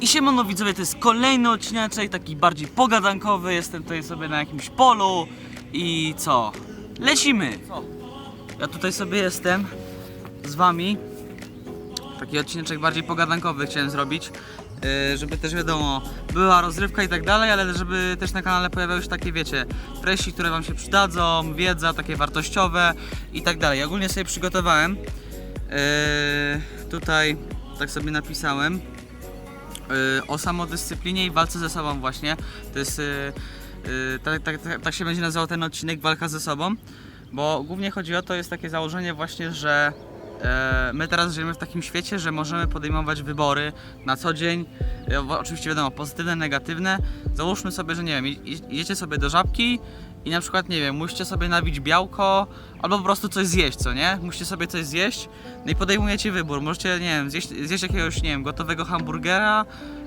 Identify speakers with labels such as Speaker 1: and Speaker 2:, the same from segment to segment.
Speaker 1: I siemano widzowie, to jest kolejny odcineczek, taki bardziej pogadankowy, jestem tutaj sobie na jakimś polu i co? Lecimy! Ja tutaj sobie jestem z wami, taki odcineczek bardziej pogadankowy chciałem zrobić, yy, żeby też wiadomo, była rozrywka i tak dalej, ale żeby też na kanale pojawiały się takie, wiecie, treści, które wam się przydadzą, wiedza, takie wartościowe i tak dalej. Ogólnie sobie przygotowałem, yy, tutaj tak sobie napisałem, y, o samodyscyplinie i walce ze sobą właśnie. To jest, y, y, tak, tak, tak, tak się będzie nazywał ten odcinek, walka ze sobą, bo głównie chodzi o to, jest takie założenie właśnie, że e, my teraz żyjemy w takim świecie, że możemy podejmować wybory na co dzień, e, oczywiście wiadomo, pozytywne, negatywne. Załóżmy sobie, że nie wiem, idziecie sobie do żabki i na przykład, nie wiem, musicie sobie nabić białko albo po prostu coś zjeść, co nie? Musicie sobie coś zjeść, no i podejmujecie wybór. Możecie, nie wiem, zjeść, zjeść jakiegoś, nie wiem, gotowego hamburgera,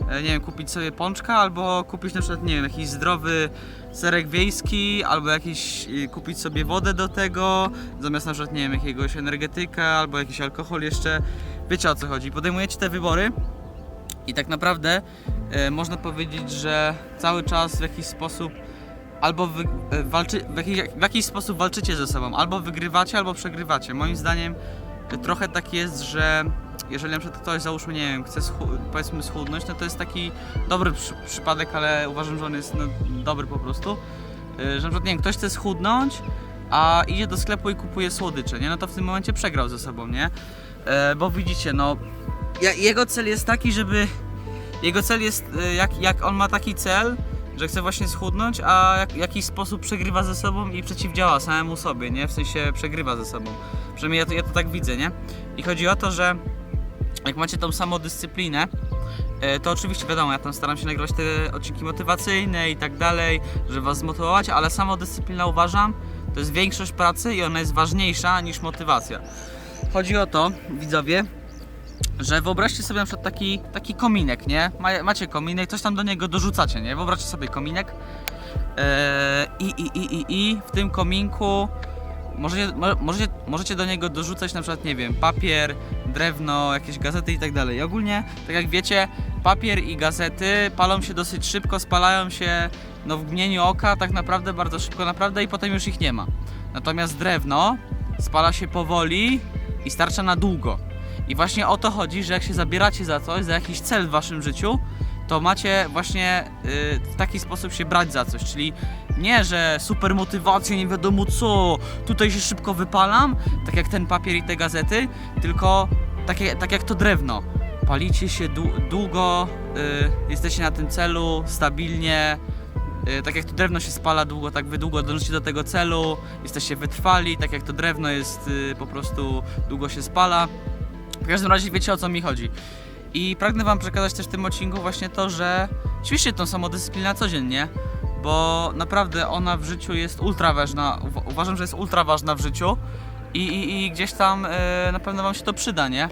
Speaker 1: e, nie wiem, kupić sobie pączka, albo kupić na przykład, nie wiem, jakiś zdrowy serek wiejski, albo jakiś, kupić sobie wodę do tego, zamiast na przykład, nie wiem, jakiegoś energetyka, albo jakiś alkohol jeszcze. Wiecie o co chodzi. Podejmujecie te wybory i tak naprawdę e, można powiedzieć, że cały czas w jakiś sposób albo wy, e, walczy, w, jakiś, w jakiś sposób walczycie ze sobą, albo wygrywacie, albo przegrywacie. Moim zdaniem e, trochę tak jest, że jeżeli na przykład ktoś, załóżmy, nie wiem, chce schu- powiedzmy schudnąć, no to jest taki dobry przy, przypadek, ale uważam, że on jest no, dobry po prostu, e, że na przykład, nie wiem, ktoś chce schudnąć, a idzie do sklepu i kupuje słodycze, nie? No to w tym momencie przegrał ze sobą, nie? Bo widzicie, no, ja, jego cel jest taki, żeby jego cel jest, jak, jak on ma taki cel, że chce właśnie schudnąć, a jak, w jakiś sposób przegrywa ze sobą i przeciwdziała samemu sobie, nie? W sensie przegrywa ze sobą. Przynajmniej ja to, ja to tak widzę, nie? I chodzi o to, że jak macie tą samodyscyplinę, e, to oczywiście wiadomo, ja tam staram się nagrywać te odcinki motywacyjne i tak dalej, żeby was zmotywować, ale samodyscyplina uważam, to jest większość pracy i ona jest ważniejsza niż motywacja. Chodzi o to, widzowie, że wyobraźcie sobie na przykład taki, taki kominek, nie? Ma, macie kominek, coś tam do niego dorzucacie, nie? Wyobraźcie sobie kominek eee, i, i, i, i, i w tym kominku możecie, mo, możecie, możecie do niego dorzucać na przykład, nie wiem, papier, drewno, jakieś gazety i tak dalej. Ogólnie, tak jak wiecie, papier i gazety palą się dosyć szybko, spalają się no, w mgnieniu oka, tak naprawdę bardzo szybko, naprawdę i potem już ich nie ma. Natomiast drewno spala się powoli i starcza na długo. I właśnie o to chodzi, że jak się zabieracie za coś, za jakiś cel w waszym życiu, to macie właśnie y, w taki sposób się brać za coś, czyli nie, że super motywacja, nie wiadomo co, tutaj się szybko wypalam, tak jak ten papier i te gazety, tylko tak jak to drewno. Palicie się dłu- długo, y, jesteście na tym celu, stabilnie, y, tak jak to drewno się spala długo, tak wy długo dążycie do tego celu, jesteście wytrwali, tak jak to drewno jest y, po prostu długo się spala. W każdym razie wiecie o co mi chodzi. I pragnę wam przekazać też w tym odcinku właśnie to, że ćwiczcie tą samodyscyplinę codziennie, bo naprawdę ona w życiu jest ultra ważna. Uwa- Uważam, że jest ultra ważna w życiu i, i, i gdzieś tam e, na pewno wam się to przyda, nie?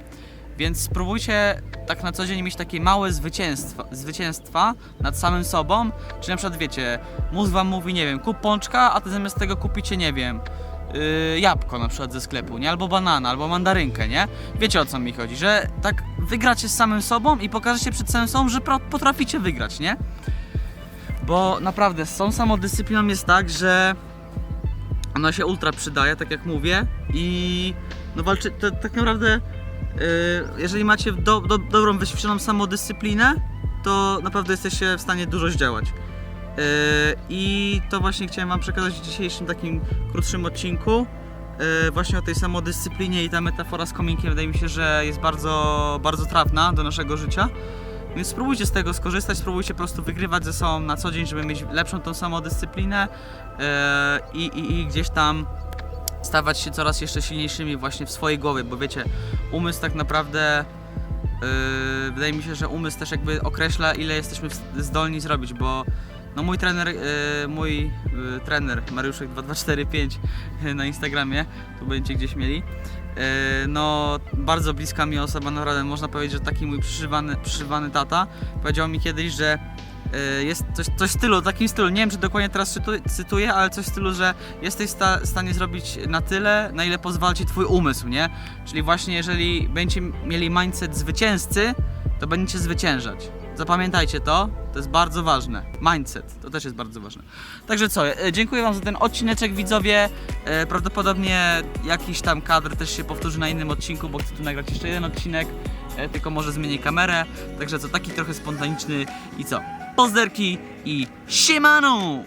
Speaker 1: Więc spróbujcie tak na co dzień mieć takie małe zwycięstwa, zwycięstwa nad samym sobą, czy na przykład wiecie, mózg wam mówi, nie wiem, kup pączka, a ty zamiast tego kupicie, nie wiem, yy, jabłko na przykład ze sklepu, nie? Albo banana, albo mandarynkę, nie? Wiecie o co mi chodzi, że tak wygracie z samym sobą i pokażecie przed samym sobą, że potraficie wygrać, nie? Bo naprawdę z tą samodyscypliną jest tak, że ona się ultra przydaje, tak jak mówię i no walczy, to, tak naprawdę yy, jeżeli macie do, do, dobrą, wyćwiczoną samodyscyplinę, to naprawdę jesteście w stanie dużo zdziałać. Yy, I to właśnie chciałem Wam przekazać w dzisiejszym takim krótszym odcinku. Yy, właśnie o tej samodyscyplinie i ta metafora z kominkiem wydaje mi się, że jest bardzo, bardzo trafna do naszego życia. Więc spróbujcie z tego skorzystać, spróbujcie po prostu wygrywać ze sobą na co dzień, żeby mieć lepszą tą samodyscyplinę yy, i, i, i gdzieś tam stawać się coraz jeszcze silniejszymi właśnie w swojej głowie, bo wiecie, umysł tak naprawdę wydaje mi się, że umysł też jakby określa ile jesteśmy zdolni zrobić, bo no mój trener, yy, mój yy, trener Mariuszek 2245 na Instagramie, tu będziecie gdzieś mieli, no bardzo bliska mi osoba, naprawdę można powiedzieć, że taki mój przyszywany, przyszywany tata powiedział mi kiedyś, że jest coś, coś w stylu, takim stylu, nie wiem czy dokładnie teraz cytu- cytuję, ale coś w stylu, że jesteś w sta- stanie zrobić na tyle, na ile pozwala ci twój umysł, nie? Czyli właśnie jeżeli będziecie mieli mindset zwycięzcy, to będziecie zwyciężać. Zapamiętajcie to, to jest bardzo ważne. Mindset, to też jest bardzo ważne. Także co, e, dziękuję Wam za ten odcineczek, widzowie. E, Prawdopodobnie jakiś tam kadr też się powtórzy na innym odcinku, bo chcę tu nagrać jeszcze jeden odcinek, e, tylko może zmienię kamerę. Także co, taki trochę spontaniczny i co? Pozderki i siemano!